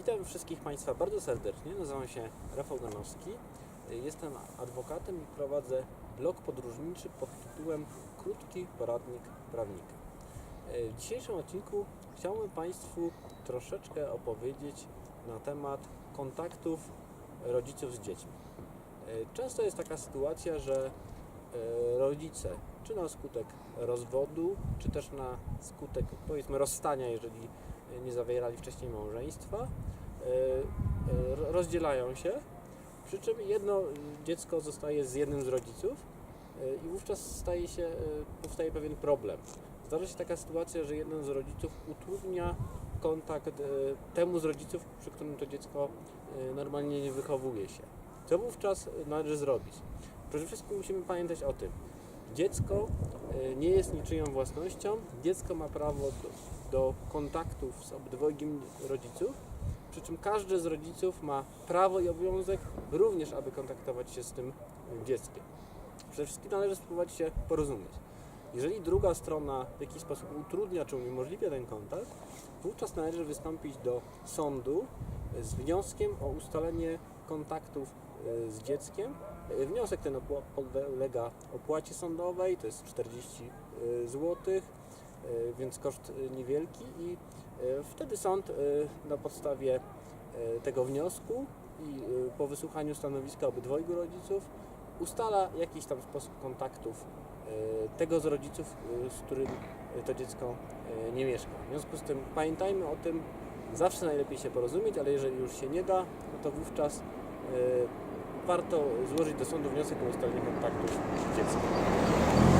Witam wszystkich Państwa bardzo serdecznie. Nazywam się Rafał Danowski. Jestem adwokatem i prowadzę blog podróżniczy pod tytułem Krótki Poradnik Prawnika. W dzisiejszym odcinku chciałbym Państwu troszeczkę opowiedzieć na temat kontaktów rodziców z dziećmi. Często jest taka sytuacja, że e, rodzice, czy na skutek rozwodu, czy też na skutek powiedzmy rozstania, jeżeli nie zawierali wcześniej małżeństwa, e, e, rozdzielają się, przy czym jedno dziecko zostaje z jednym z rodziców e, i wówczas staje się, powstaje pewien problem. Zdarza się taka sytuacja, że jeden z rodziców utrudnia kontakt temu z rodziców, przy którym to dziecko normalnie nie wychowuje się. Co wówczas należy zrobić? Przede wszystkim musimy pamiętać o tym, dziecko nie jest niczyją własnością, dziecko ma prawo do, kontaktów z obydwojgiem rodziców, przy czym każdy z rodziców ma prawo i obowiązek również, aby kontaktować się z tym dzieckiem. Przede wszystkim należy spróbować się porozumieć. Jeżeli druga strona w jakiś sposób utrudnia czy uniemożliwia ten kontakt, wówczas należy wystąpić do sądu z wnioskiem o ustalenie kontaktów e, z dzieckiem. E, Wniosek ten podlega opłacie sądowej, to jest 40 zł, więc koszt e, niewielki i e, wtedy sąd na podstawie tego wniosku i po wysłuchaniu stanowiska obydwojgu rodziców ustala jakiś tam sposób kontaktów tego z rodziców, z którym to dziecko nie mieszka. W związku z tym pamiętajmy o tym, zawsze najlepiej się porozumieć, ale jeżeli już się nie da, no to wówczas warto złożyć do sądu wniosek o ustalenie kontaktów z dzieckiem.